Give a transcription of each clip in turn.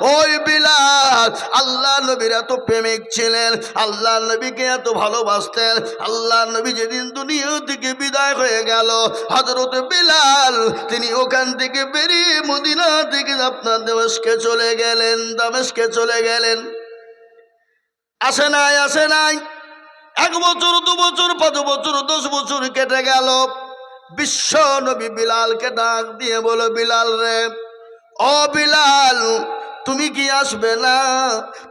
ওই বিলাল আল্লাহ নবীর এত প্রেমিক ছিলেন আল্লাহ নবীকে এত ভালোবাসতেন আল্লাহ নবী যেদিন দুনিয়া থেকে বিদায় হয়ে গেল হজরত বিলাল, তিনি ওখান থেকে বেরিয়ে মদিনা থেকে আপনার দেমস্কে চলে গেলেন দামেশকে চলে গেলেন। আসে নাই আসে নাই। এক বছর, দু বছর, পাঁচ বছর, দশ বছর কেটে গেল। বিশ্ব নবী বিলালকে ডাক দিয়ে বলো, বিলাল রে, ও বিলাল তুমি কি আসবে না?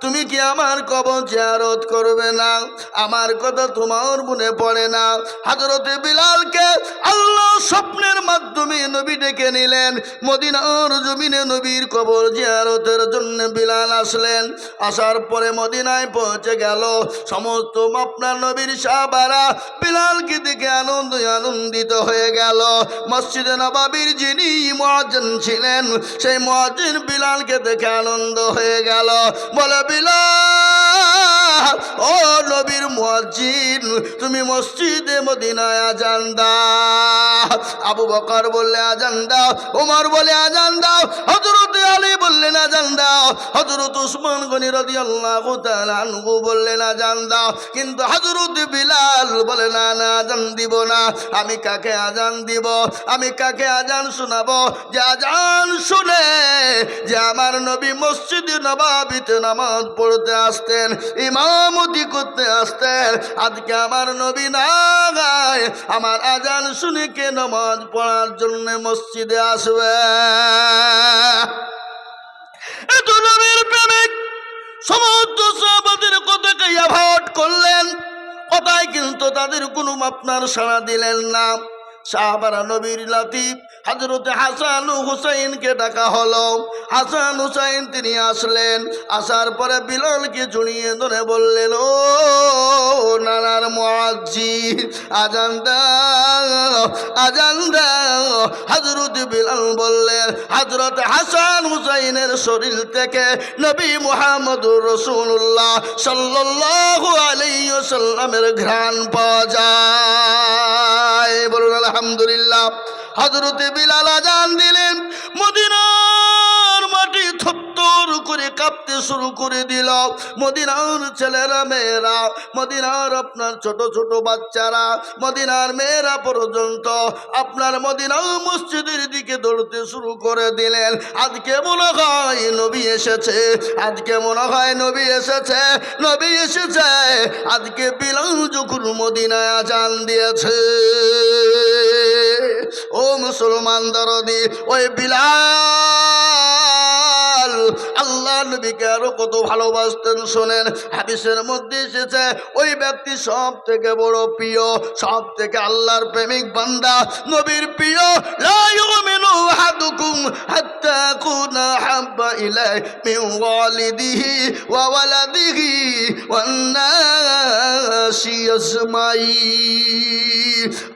তুমি কি আমার কবর জিয়ারত করবে না? আমার কথা তোমার মনে পড়ে না। হাজরতে বিলালকে আল্লাহ স্বপ্নের মাধ্যমে নবী ডেকে নিলেন। মদিনার জমিনে নবীর কবর জিয়ারতের জন্য বিলাল আসলেন। আসার পরে মদিনায় পৌঁছে গেল। সমস্ত আপনার নবীর সাহাবারা বিলালকে দেখে আনন্দ আনন্দিত হয়ে গেল। মসজিদে নবাবির যিনি মহাজন ছিলেন, সেই মহাজিন বিলালকে দেখে আনন্দ হয়ে গেল। বলে, বিলাল, ও নবীর মসজিদ তুমি মসজিদে মদিনায় আজান দাও। আবু বকর বলে আজান দাও। ওমর বলে আজান দাও। হজরত আলী বললেন আজান দাও। হজরত উসমান গনি রদি আল্লাহ আনহু বললেন আজান দাও। কিন্তু হজরত বিলাল বলে, না না, আজান দিব না। আমি কাকে আজান দিব? আমি কাকে আজান শোনাবো? যে আজান শুনে যে আমার নবী মসজিদ নবাবিতে নামাজ পড়তে আসতেন, ইমামতি করতে আসতেন, আজকে আমার নবী না গায়। আমার আজান শুনে কে নামাজ পড়ার জন্য মসজিদে আসবে? অ্যাভয়েড করলেন? কথায় কিন্তু তাদের কোনো আপনার সাড়া দিলেন না। সাহাবারা নবীর লাতিফ হজরত হাসান হুসাইনকে ডাকা হলো। হাসান, হুসাইন তিনি আসলেন, আসার পরে বিলালকে জড়িয়ে ধরে বললেন, ও নানার মোয়াজ্জি আজান আজান হজরত বিলাল বললেন হজরত হাসান হুসাইনের শরীর থেকে নবী মুহাম্মদুর রসুল্লাহ সাল্লাল্লাহু আলাইহি সাল্লামের ঘ্রাণ পাওয়া যায়। বলুন আলহামদুলিল্লাহ। হজরতে বিলাল আজান দিলেন, মদিনার মাটি থপ্তর করে কাঁপতে শুরু করে দিল। মদিনার ছেলেরা, মেয়েরা, মদিনার আপনার ছোট ছোট বাচ্চারা, মদিনার মেয়েরা পর্যন্ত আপনার মদিনার মসজিদের দিকে দৌড়তে শুরু করে দিলেন। আজকে মনে হয় নবী এসেছে? আজকে মনে হয় নবী এসেছে? নবী এসেছে। আজকে বিলাল যখন মদিনায় আজান দিয়েছে। ও মুসলমান দরদি ওই বিলাল আল্লাহ নবীকে আরও কত ভালোবাসতেন, শোনেন, হাদিসের মধ্যে এসেছে, ওই ব্যক্তি সব থেকে বড় প্রিয় সব থেকে আল্লাহর প্রেমিক বান্দা, নবীর প্রিয় মিন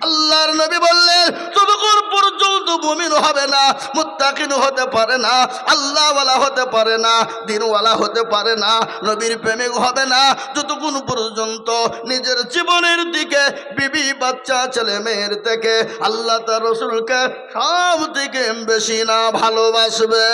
আল্লাহর নবী বললেন ততক্ষণ পর্যন্ত মুমিন হবে না, মুত্তাকিন হতে পারে না, আল্লাহওয়ালা হতে পারে না, দিনওয়ালা হতে পারে না, নবীর প্রেমিক হবে না। যতক্ষণ পর্যন্ত নিজের জীবনের দিকে বিবি বাচ্চা ছেলে মেয়ের থেকে আল্লাহ তার রসুলকে সব থেকে বেশি না ভালোবাসবে।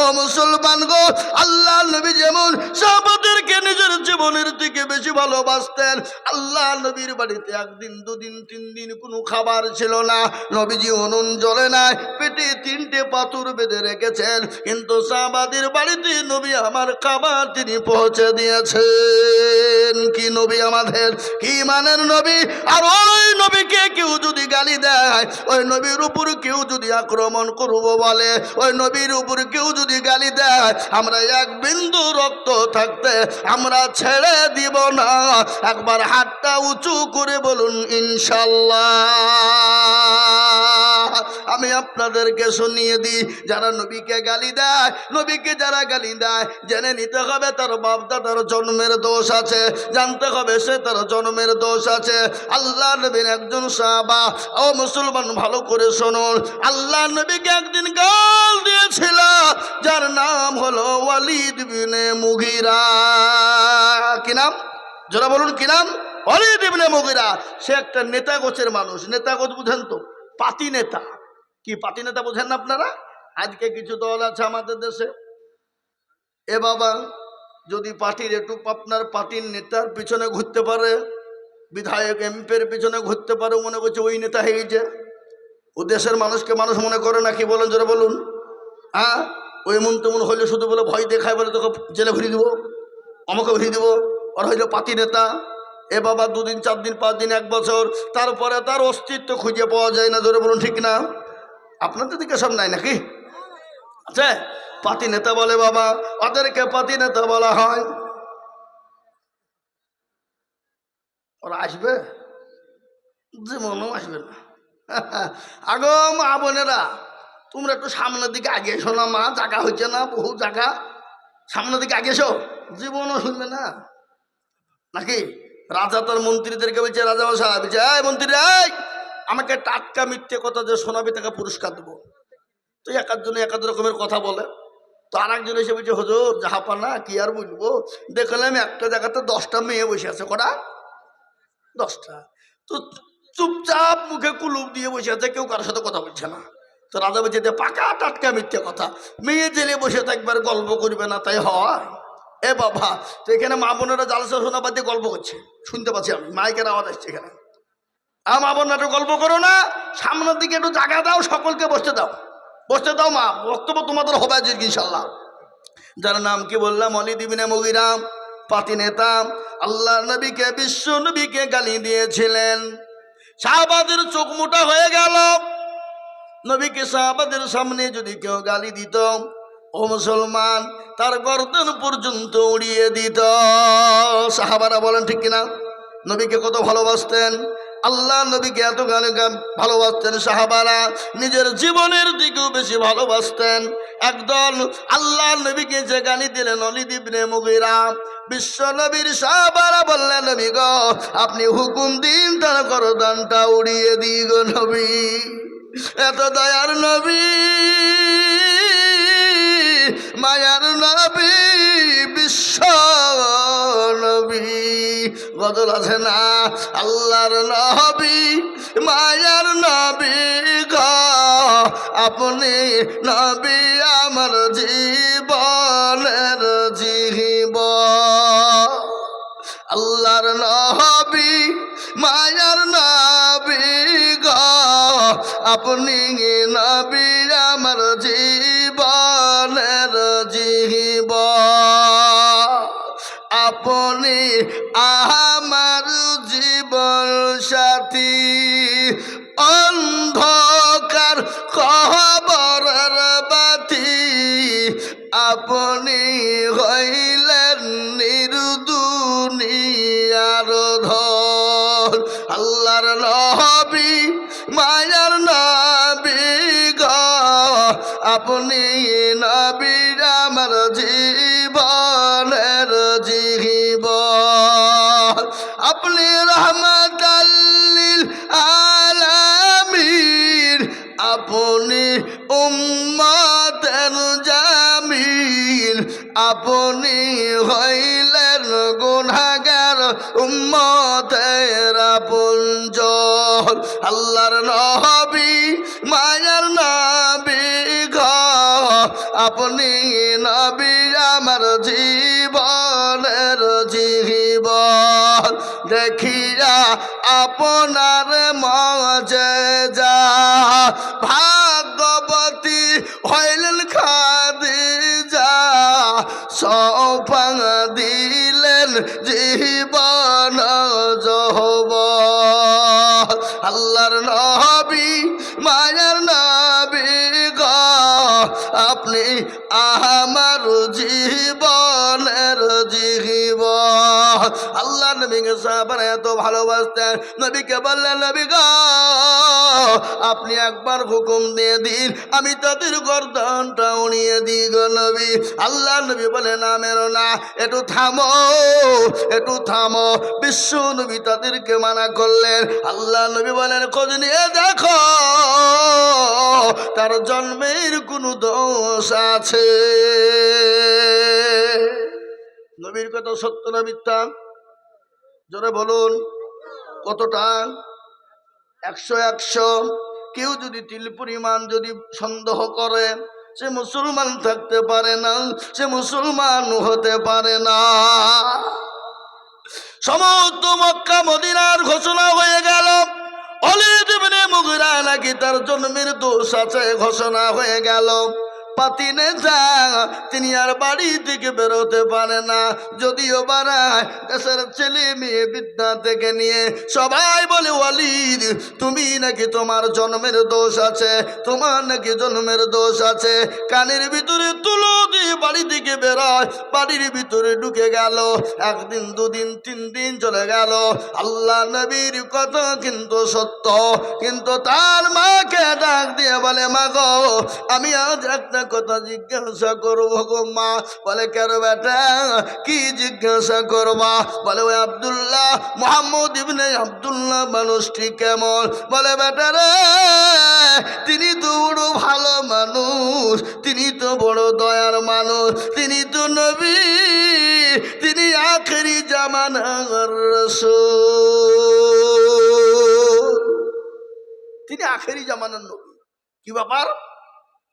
ও মুসলমান গো, আল্লাহ নবী যেমন সাহাবাদেরকে নিজের জীবনের থেকে বেশি ভালোবাসতেন, আল্লাহ নবীর বাড়িতে একদিন, দুদিন, তিন দিন কোনো খাবার ছিল না। নবীজি উনুন জ্বলে নাই, পেটে তিনটে পাথর বেঁধে রেখেছেন। কিন্তু সাহাবাদের বাড়িতে নবী আমার খাবার তিনি পৌঁছে দিয়েছেন। কি নবী আমাদের? কি মানের নবী? আর ওই নবীকে কেউ যদি গালি দেয়, ওই নবীর উপর কেউ যদি আক্রমণ করব বলে, ওই নবীর উপর কেউ যদি গালি দেয়, আমরা এক বিন্দু রক্ত থাকতে আমরা ছেড়ে দিব না। একবার হাতটা উঁচু করে বলুন, ইনশাল্লাহ। আমি আপনাদেরকে শুনিয়ে দিই, যারা নবীকে গালি দেয়, নবীকে যারা গালি দেয়, জেনে নিতে হবে তার বাপ দাদার জন্মের দোষ আছে, জানতে হবে সে তার জন্মের দোষ আছে। আল্লাহ নবীর একজন সাহাবা, ও মুসলমান ভালো করে শুনুন আল্লাহ নবীকে একদিন গাল দিয়েছিল, যার নাম হলো ওয়ালিদ বিনে মুগিরা। কি নাম? যারা বলুন, কি নাম? ওয়ালিদ ইবনে মুগিরা, সে একটা নেতা গোছের মানুষ নেতা গোছ বুঝেন তো। পাতি নেতা। কি পাতি নেতা বোঝেন না আপনারা? আজকে কিছু দল আছে আমাদের দেশে। এ বাবা, যদি পার্টির একটু আপনার পার্টির নেতার পিছনে ঘুরতে পারে, বিধায়ক, এমপির পিছনে ঘুরতে পারে, মনে করছে ওই নেতা হয়ে গেছে ও দেশের মানুষকে মানুষ মনে করে না, কি বলেন জোরে বলুন। হ্যাঁ ওই এমন তেমন হইলে শুধু বলে ভয় দেখায় বলে তোকে জেলে ভরিয়ে দেবো আমাকে ভরিয়ে দেবো। ওর হইল পাতি নেতা। এ বাবা দুদিন, চার দিন, পাঁচ দিন, এক বছর, তারপরে তার অস্তিত্ব খুঁজে পাওয়া যায় না ধরে বলুন ঠিক না? আপনাদের দিকে সব নাই নাকি? আছে? পাতি নেতা বলে বাবা, ওদেরকে পাতি নেতা বলা হয়। ওরা আসবে? জীবনও আসবে না। আগো মা বোনেরা, তোমরা একটু সামনের দিকে আগে এসো না মা জায়গা হচ্ছে না, বহু জায়গা সামনের দিকে আগে এসো, জীবনও শুনবে না। নাকি? রাজা তার মন্ত্রীদেরকে বলছে রাজা মশাই বলছে, এই মন্ত্রী, এই, আমাকে টাটকা মিথ্যে কথা যে শোনাবি, তাকে পুরস্কার দেবো। তো একার জন্য একাদ রকমের কথা বলে। তো আর একজন এসে বলছে, হুজুর জাহাপা না কি আর বলব? দেখলাম একটা জায়গাতে দশটা মেয়ে বসে আছে, কটা? দশটা। তো চুপচাপ মুখে কুলুপ দিয়ে বসে আছে, কেউ কারোর সাথে কথা বলছে না। তো রাজা বলছে পাকা টাটকা মিথ্যে কথা। মেয়ে জেলে বসে থাকবার গল্প করবে না, তাই হয়? এ বাবা, তো এখানে মা বোনেরা জালসা শোনা বাদ দিয়ে গল্প করছে। শুনতে পাচ্ছি আমি, মাইকের আওয়াজ আসছে এখানে। আ মা একটু গল্প করো না, সামনের দিকে একটু জায়গা দাও, সকলকে বসতে দাও। বসতে দাও মা, বক্তব্য তোমাদের হবে আজকে ইনশাল্লাহ যার নাম কি বললাম? অলি দিবিনে মগিরাম, পাতি নেতা। আল্লাহ নবীকে, বিশ্ব নবীকে গালি দিয়েছিলেন। শাহবাদের চোখ মোটা হয়ে গেল। নবীকে শাহবাদের সামনে যদি কেউ গালি দিত ও মুসলমান, তার গর্দন পর্যন্ত উড়িয়ে দিত। সাহাবারা বলেন, ঠিক কিনা? নবীকে কত ভালোবাসতেন? আল্লাহ নবীকে এত গান ভালোবাসতেন সাহাবারা। নিজের জীবনের দিকেও বেশি ভালোবাসতেন। একদল আল্লাহ নবীকে যে গালি দিলেন অলিদিবনে মুগিরা, বিশ্ব নবীর সাহাবারা বললেন, নবী গো, আপনি হুকুম দিন, তার করদানটা উড়িয়ে দিই গো নবী। এত দয়ার নবী। মায়ার নবী, বিশ্ব নবী। বদল আছে না? আল্লাহর নবী, মায়ার নবী গ। আপনি নবী আমার জীবনের জীব। আল্লাহর নবী, মায়ার নবী আপনি নবী, আমার জীবনের জীব আপনি আমার জীবন সাথী। অন্ধকার খবরের বাতি। আপনি হইলেন নির্দুনিয়ার ধর আল্লাহর নবী মায়ার নবী আপনি নবী আমার জীবনের জীব আপনি রহমতাল্লিল আলামিন, আপনি উম্মতের জামিল আপনি হইলেন গুনাগার উম্মতের পুঞ্জ আল্লাহর নবী, মায়ার নবী ঘ আপনি নবী আমার জীবনের জীবন। দেখিয়া আপনার মজে যা ভাগবতী হইলেন খাদি জীবন জহব আল্লাহর নবী মায়ার নবী গ আপনি আমার জীবনের জীব আল্লাহ নবীকে সাহাবার এত ভালোবাসতেন। নবীকে বললেন, নবী গ, আপনি একবার হুকুম দিয়ে দিন, আমি তাদের গর্দনটা উড়িয়ে দিই গো নবী। আল্লাহ নবী বলে, না, মেরো না, একটু থামো একটু থামো। বিশ্ব নবী তাদেরকে মানা করলেন। আল্লাহ নবী বলেন, খোঁজ নিয়ে দেখো, তার জন্মের কোনো দোষ আছে। নবীর কথা সত্য না মিথ্যা? জোরে বলুন কতটা একশো একশো। কেউ যদি তিল পরিমাণ যদি সন্দেহ করে, সে মুসলমান থাকতে পারে না, সে মুসলমান হতে পারে না। সমস্ত মক্কা, মদিনার ঘোষণা হয়ে গেল। অলিদ মুগিরা নাকি তার জন্মের দোষ আছে, ঘোষণা হয়ে গেল। পাতি নেতা তিনি আর বাড়ি থেকে বেরোতে পারে না। যদিও বাড়ায় দেশের ছেলে মেয়ে বিদ্যা থেকে নিয়ে সবাই বলে, ওয়ালিদ, তুমি নাকি তোমার জন্মের দোষ আছে? তোমার নাকি জন্মের দোষ আছে? কানের ভিতরে তুলো দিয়ে বাড়ি থেকে বেরোয়, বাড়ির ভিতরে ঢুকে গেল। একদিন, দুদিন, তিন দিন চলে গেল। আল্লাহ নবীর কথা কিন্তু সত্য। কিন্তু তার মাকে ডাক দিয়ে বলে মা গো আমি আজ একটা কথা জিজ্ঞাসা করব গো মা। বলে, কেন বেটা? কি জিজ্ঞাসা করবা? বলে, ওই আবদুল্লাহ, মোহাম্মদ ইবনে আবদুল্লাহ মানুষটি কেমন? বলে, বেটা রে, তিনি তো বড় ভালো মানুষ, তিনি তো বড় দয়ার মানুষ, তিনি তো নবী, তিনি আখেরি জামানার রসূল। তিনি আখেরি জামানার নবী। কি ব্যাপার?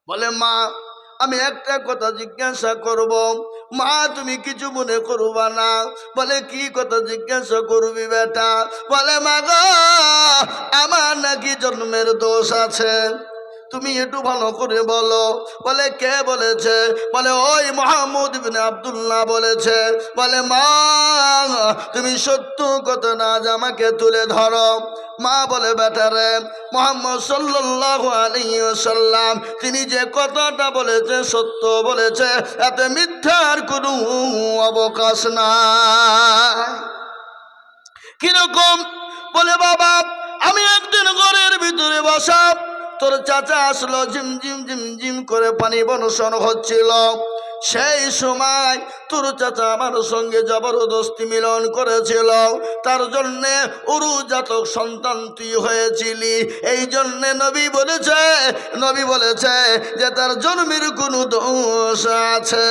বলে, মা, আমি একটা কথা জিজ্ঞাসা করব। মা, তুমি কিছু মনে করবা না? বলে, কি কথা জিজ্ঞাসা করবি বেটা? বলে, মা গো, আমার নাকি জন্মের দোষ আছে। তুমি একটু ভালো করে বলো। বলে, কে বলেছে? বলে, ওই মোহাম্মদ আবদুল্লাহ বলেছে। বলে, মা, তুমি সত্য কত না আজ আমাকে তুলে ধরো। মা বলে বেটারে মোহাম্মদ সাল্লাহ আলিয়াল্লাম তিনি যে কথাটা বলেছে, সত্য বলেছে, এতে মিথ্যার কোনো অবকাশ না কীরকম? বলে, বাবা, আমি একদিন ঘরের ভিতরে বসা তোর চাচা আসলো, ঝিম ঝিম ঝিম ঝিম করে পানি বনশন হচ্ছিল। সেই সময় তোর চাচা আমার সঙ্গে জবরদস্তি মিলন করেছিল। তার জন্যে উরু জাতক সন্তান তুই হয়েছিলি। এই জন্যে নবী বলেছে নবী বলেছে যে তার জন্মের কোনো দোষ আছে।